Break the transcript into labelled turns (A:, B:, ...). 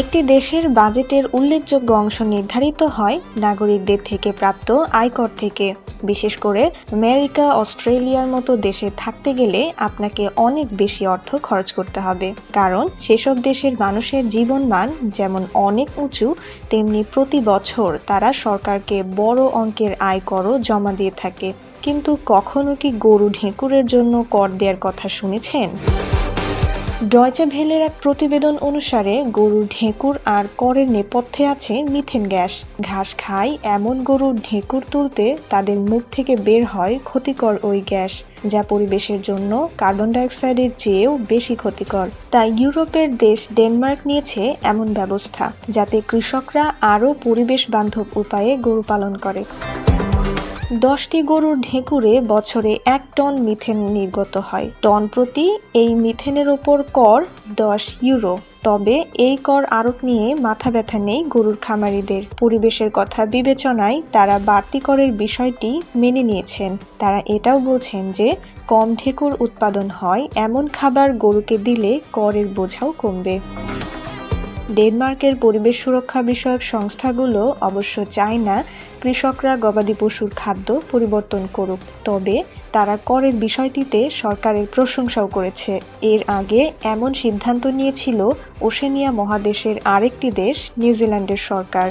A: একটি দেশের বাজেটের উল্লেখযোগ্য অংশ নির্ধারিত হয় নাগরিকদের থেকে প্রাপ্ত আয়কর থেকে। বিশেষ করে আমেরিকা, অস্ট্রেলিয়ার মতো দেশে থাকতে গেলে আপনাকে অনেক বেশি অর্থ খরচ করতে হবে। কারণ সেসব দেশের মানুষের জীবনমান যেমন অনেক উঁচু, তেমনি প্রতি বছর তারা সরকারকে বড় অঙ্কের আয়করও জমা দিয়ে থাকে। কিন্তু কখনো কি গরু ঢেঁকুরের জন্য কর দেওয়ার কথা শুনেছেন? ডয়চে ভেলের এক প্রতিবেদন অনুসারে গরুর ঢেঁকুর আর করের নেপথ্যে আছে মিথেন গ্যাস। ঘাস খায় এমন গরুর ঢেঁকুর তুলতে তাদের মুখ থেকে বের হয় ক্ষতিকর ওই গ্যাস, যা পরিবেশের জন্য কার্বন ডাইঅক্সাইডের চেয়েও বেশি ক্ষতিকর। তাই ইউরোপের দেশ ডেনমার্ক নিয়েছে এমন ব্যবস্থা, যাতে কৃষকরা আরও পরিবেশ বান্ধব উপায়ে গরু পালন করে। দশটি গরুর ঢেকুরে বছরে এক টন মিথেন নির্গত হয়। টন প্রতি এই মিথেনের ওপর কর দশ ইউরো। তবে এই কর আরোপ নিয়ে মাথা ব্যথা নেই গরুর খামারিদের। পরিবেশের কথা বিবেচনায় তারা বাড়তি করের বিষয়টি মেনে নিয়েছেন। তারা এটাও বলছেন যে, কম ঢেকুর উৎপাদন হয়, এমন খাবার গরুকে দিলে করের বোঝাও কমবে। ডেনমার্কের পরিবেশ সুরক্ষা বিষয়ক সংস্থাগুলো অবশ্য চায় না কৃষকরা গবাদি পশুর খাদ্য পরিবর্তন করুক, তবে তারা করের বিষয়টিতে সরকারের প্রশংসাও করেছে। এর আগে এমন সিদ্ধান্ত নিয়েছিল ওশেনিয়া মহাদেশের আরেকটি দেশ, নিউজিল্যান্ডের সরকার।